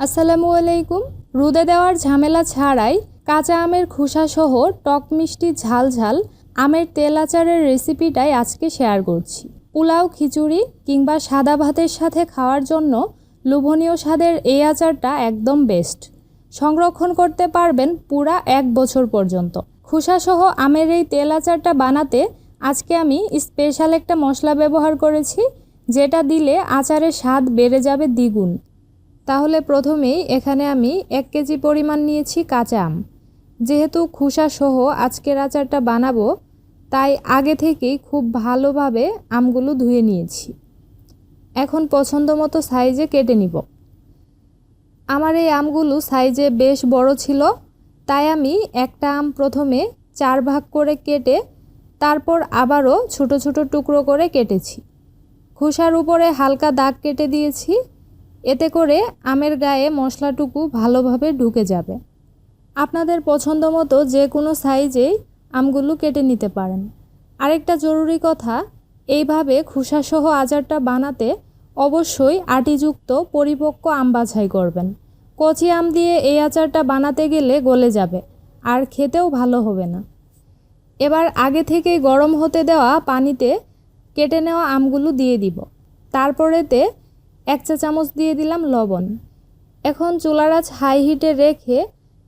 আসসালামু আলাইকুম। রুদে দেওয়ার ঝামেলা ছাড়াই কাঁচা আমের খোসাসহ টক মিষ্টি ঝাল ঝাল আমের তেল আচারের রেসিপিটাই আজকে শেয়ার করছি। পোলাও, খিচুড়ি কিংবা সাদা ভাতের সাথে খাওয়ার জন্য লোভনীয় স্বাদের এই আচারটা একদম বেস্ট সংরক্ষণ করতে পারবেন পুরা এক বছর পর্যন্ত। খোসাসহ আমের এই তেল আচারটা বানাতে আজকে আমি স্পেশাল একটা মশলা ব্যবহার করেছি, যেটা দিলে আচারের স্বাদ বেড়ে যাবে দ্বিগুণ। তাহলে প্রথমেই এখানে আমি এক কেজি পরিমাণ নিয়েছি কাঁচা আম। যেহেতু খোসা সহ আজকের আচারটা বানাবো, তাই আগে থেকেই খুব ভালোভাবে আমগুলো ধুয়ে নিয়েছি। এখন পছন্দ মতো সাইজে কেটে নিব। আমার এই আমগুলো সাইজে বেশ বড় ছিল, তাই আমি একটা আম প্রথমে চার ভাগ করে কেটে তারপর আবারও ছোট ছোট টুকরো করে কেটেছি। খোসার উপরে হালকা দাগ কেটে দিয়েছি এতে করে আমের গায়ে মশলাটুকু ভালোভাবে ঢুকে যাবে। আপনাদের পছন্দ মতো যে কোনো সাইজেই আমগুলো কেটে নিতে পারেন। আরেকটা জরুরি কথা, এইভাবে খোসাসহ আচারটা বানাতে অবশ্যই আটিযুক্ত পরিপক্ক আম বাছাই করবেন। কচি আম দিয়ে এই আচারটা বানাতে গেলে গলে যাবে, আর খেতেও ভালো হবে না। এবার আগে থেকেই গরম হতে দেওয়া পানিতে কেটে নেওয়া আমগুলো দিয়ে দিব। তারপরেতে এক চা চামচ দিয়ে দিলাম লবণ। এখন চুলার আঁচ হাই হিটে রেখে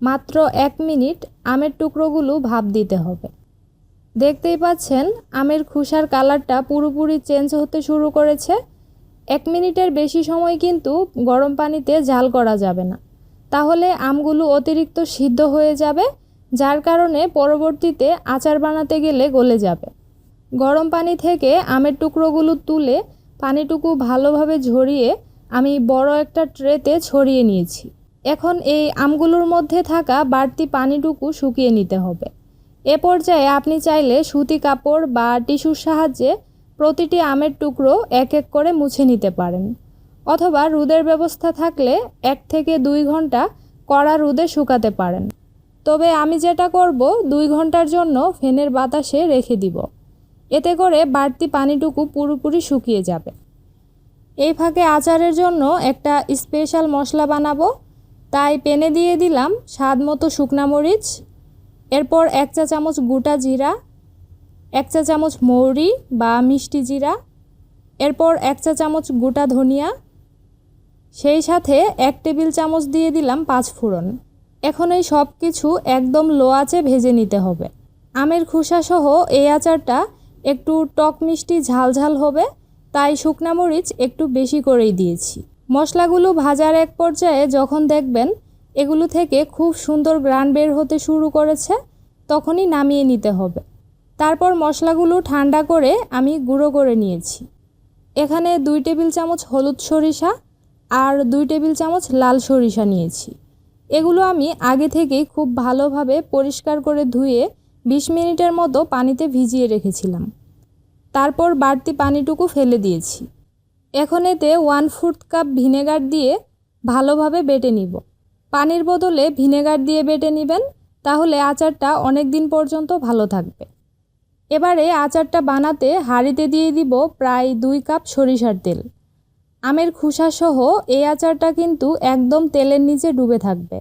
মাত্র এক মিনিট আমের টুকরোগুলো ভাপ দিতে হবে। দেখতেই পাচ্ছেন, আমের খোসার কালারটা পুরোপুরি চেঞ্জ হতে শুরু করেছে। এক মিনিটের বেশি সময় কিন্তু গরম পানিতে জাল করা যাবে না। তাহলে আমগুলো অতিরিক্ত সিদ্ধ হয়ে যাবে, যার কারণে পরবর্তীতে আচার বানাতে গেলে গলে যাবে। গরম পানি থেকে আমের টুকরোগুলো তুলে পানিটুকু ভালোভাবে ঝরিয়ে আমি বড় একটা ট্রেতে ছড়িয়ে নিয়েছি। এখন এই আমগুলোর মধ্যে থাকা বাড়তি পানিটুকু শুকিয়ে নিতে হবে। এ পর্যায়ে আপনি চাইলে সুতি কাপড় বা টিস্যুর সাহায্যে প্রতিটি আমের টুকরো এক এক করে মুছে নিতে পারেন। অথবা রোদের ব্যবস্থা থাকলে এক থেকে দুই ঘণ্টা কড়া রোদে শুকাতে পারেন। তবে আমি যেটা করব, দুই ঘণ্টার জন্য ফ্যানের বাতাসে রেখে দিব। এতে করে বাড়তি পানিটুকু পুরোপুরি শুকিয়ে যাবে। এই ফাঁকে আচারের জন্য একটা স্পেশাল মশলা বানাবো। তাই পেনে দিয়ে দিলাম স্বাদ মতো শুকনা মরিচ, এরপর এক চা চামচ গোটা জিরা, এক চা চামচ মৌরি বা মিষ্টি জিরা, এরপর এক চা চামচ গোটা ধনিয়া, সেই সাথে এক টেবিল চামচ দিয়ে দিলাম পাঁচ ফোড়ন। এখন এই সব কিছু একদম লো আঁচে ভেজে নিতে হবে। আমের খোসাসহ এই আচারটা একটু টক মিষ্টি ঝাল ঝাল হবে, তাই শুকনা মরিচ একটু বেশি করেই দিয়েছি। মশলাগুলো ভাজার এক পর্যায়ে যখন দেখবেন এগুলো থেকে খুব সুন্দর গ্রান বের হতে শুরু করেছে, তখনই নামিয়ে নিতে হবে। তারপর মশলাগুলো ঠান্ডা করে আমি গুঁড়ো করে নিয়েছি। এখানে দুই টেবিল চামচ হলুদ সরিষা আর দুই টেবিল চামচ লাল সরিষা নিয়েছি। এগুলো আমি আগে থেকেই খুব ভালোভাবে পরিষ্কার করে ধুয়ে বিশ মিনিটের মতো পানিতে ভিজিয়ে রেখেছিলাম। তারপর বাড়তি পানিটুকু ফেলে দিয়েছি। এখন এতে ওয়ান ফুট কাপ ভিনেগার দিয়ে ভালোভাবে বেটে নিব। পানির বদলে ভিনেগার দিয়ে বেটে নেবেন, তাহলে আচারটা অনেক দিন পর্যন্ত ভালো থাকবে। এবারে আচারটা বানাতে হাঁড়িতে দিয়ে দিব প্রায় দুই কাপ সরিষার তেল। আমের খোসাসহ এই আচারটা কিন্তু একদম তেলের নিচে ডুবে থাকবে।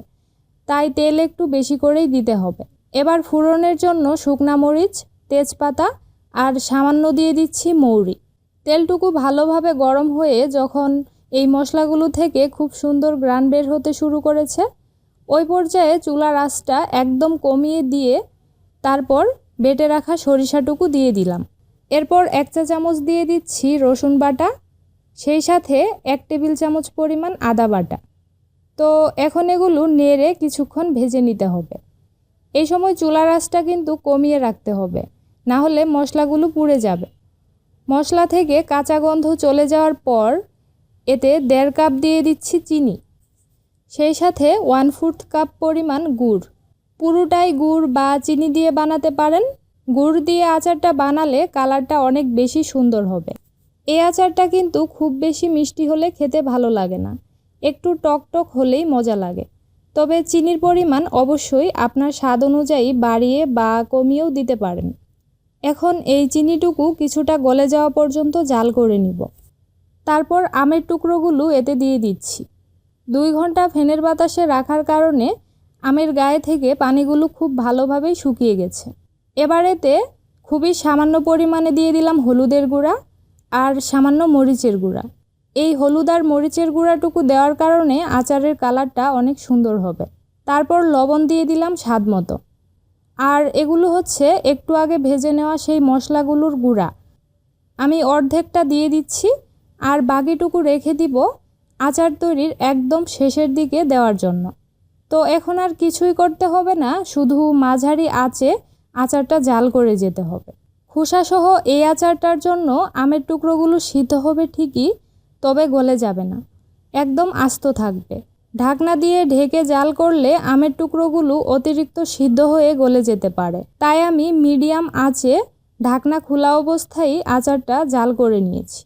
তাই তেল একটু বেশি করেই দিতে হবে। এবার ফুরনের জন্য শুকনা মরিচ, তেজপাতা আর সামান্য দিয়ে দিচ্ছি মৌরি। তেলটুকু ভালোভাবে গরম হয়ে যখন এই মশলাগুলো থেকে খুব সুন্দর গ্রান বের হতে শুরু করেছে, ওই পর্যায়ে চুলার আঁচটা একদম কমিয়ে দিয়ে তারপর বেটে রাখা সরিষাটুকু দিয়ে দিলাম। এরপর এক চা চামচ দিয়ে দিচ্ছি রসুন বাটা, সেই সাথে এক টেবিল চামচ পরিমাণ আদা বাটা। তো এখন এগুলো নেড়ে কিছুক্ষণ ভেজে নিতে হবে। এই সময় চুলার আঁচটা কিন্তু কমিয়ে রাখতে হবে। না হলে মশলাগুলো পুড়ে যাবে। মশলা থেকে কাঁচা গন্ধ চলে যাওয়ার পর এতে দেড় কাপ দিয়ে দিচ্ছি চিনি। সেই সাথে ওয়ান ফোর্থ কাপ পরিমাণ গুড়। পুরোটাই গুড় বা চিনি দিয়ে বানাতে পারেন। গুড় দিয়ে আচারটা বানালে কালারটা অনেক বেশি সুন্দর হবে। এই আচারটা কিন্তু খুব বেশি মিষ্টি হলে খেতে ভালো লাগে না। একটু টক টক হলেই মজা লাগে। তবে চিনির পরিমাণ অবশ্যই আপনার স্বাদ অনুযায়ী বাড়িয়ে বা কমিয়েও দিতে পারেন। এখন এই চিনিটুকু কিছুটা গলে যাওয়া পর্যন্ত জাল করে নিব। তারপর আমের টুকরোগুলো এতে দিয়ে দিচ্ছি। দুই ঘণ্টা ফ্যানের বাতাসে রাখার কারণে আমের গায়ে থেকে পানিগুলো খুব ভালোভাবেই শুকিয়ে গেছে। এবার এতে খুবই সামান্য পরিমাণে দিয়ে দিলাম হলুদের গুঁড়া আর সামান্য মরিচের গুঁড়া। এই হলুদ আর মরিচের গুঁড়াটুকু দেওয়ার কারণে আচারের কালারটা অনেক সুন্দর হবে। তারপর লবণ দিয়ে দিলাম স্বাদ মতো। আর এগুলো হচ্ছে একটু আগে ভেজে নেওয়া সেই মশলাগুলোর গুঁড়া। আমি অর্ধেকটা দিয়ে দিচ্ছি আর বাকিটুকু রেখে দিব আচার তৈরির একদম শেষের দিকে দেওয়ার জন্য। তো এখন আর কিছুই করতে হবে না, শুধু মাঝারি আঁচে আচারটা জাল করে যেতে হবে। খোসাসহ এই আচারটার জন্য আমের টুকরোগুলো সিদ্ধ হবে ঠিকই, তবে গলে যাবে না। একদম আস্ত থাকবে। ঢাকনা দিয়ে ঢেকে জাল করলে আমের টুকরোগুলো অতিরিক্ত সিদ্ধ হয়ে গলে যেতে পারে। তাই আমি মিডিয়াম আঁচে ঢাকনা খোলা অবস্থায় আচারটা জাল করে নিয়েছি।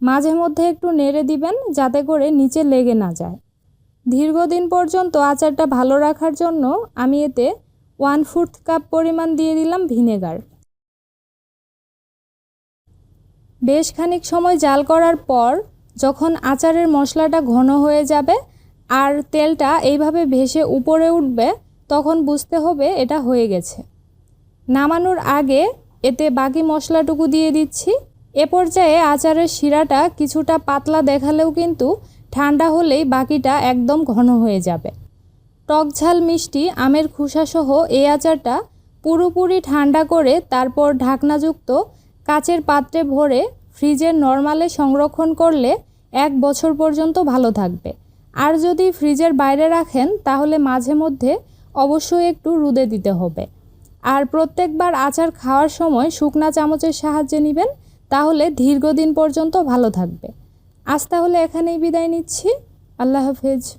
মাঝে মধ্যে একটু নেড়ে দিবেন যাতে করে নিচে লেগে না যায়। দীর্ঘদিন পর্যন্ত আচারটা ভালো রাখার জন্য আমি এতে ওয়ান ফোর্থ কাপ পরিমাণ দিয়ে দিলাম ভিনেগার। বেশ খানিক সময় জাল করার পর যখন আচারের মশলাটা ঘন হয়ে যাবে আর তেলটা এইভাবে ভেসে উপরে উঠবে, তখন বুঝতে হবে এটা হয়ে গেছে। নামানোর আগে এতে বাকি মশলাটুকু দিয়ে দিচ্ছি। এ পর্যায়ে আচারের শিরাটা কিছুটা পাতলা দেখালেও কিন্তু ঠান্ডা হলেই বাকিটা একদম ঘন হয়ে যাবে। টক ঝাল মিষ্টি, আমের খোসাসহ এই আচারটা পুরোপুরি ঠান্ডা করে তারপর ঢাকনাযুক্ত কাচের পাত্রে ভরে ফ্রিজের নর্মালে সংরক্ষণ করলে এক বছর পর্যন্ত ভালো থাকবে। আর যদি ফ্রিজের বাইরে রাখেন, তাহলে মাঝে মধ্যে অবশ্যই একটু রুদে দিতে হবে। আর প্রত্যেকবার আচার খাওয়ার সময় শুকনা চামচের সাহায্যে নেবেন, তাহলে দীর্ঘদিন পর্যন্ত ভালো থাকবে। আজ তাহলে এখানেই বিদায় নিচ্ছি। আল্লাহ হাফেজ।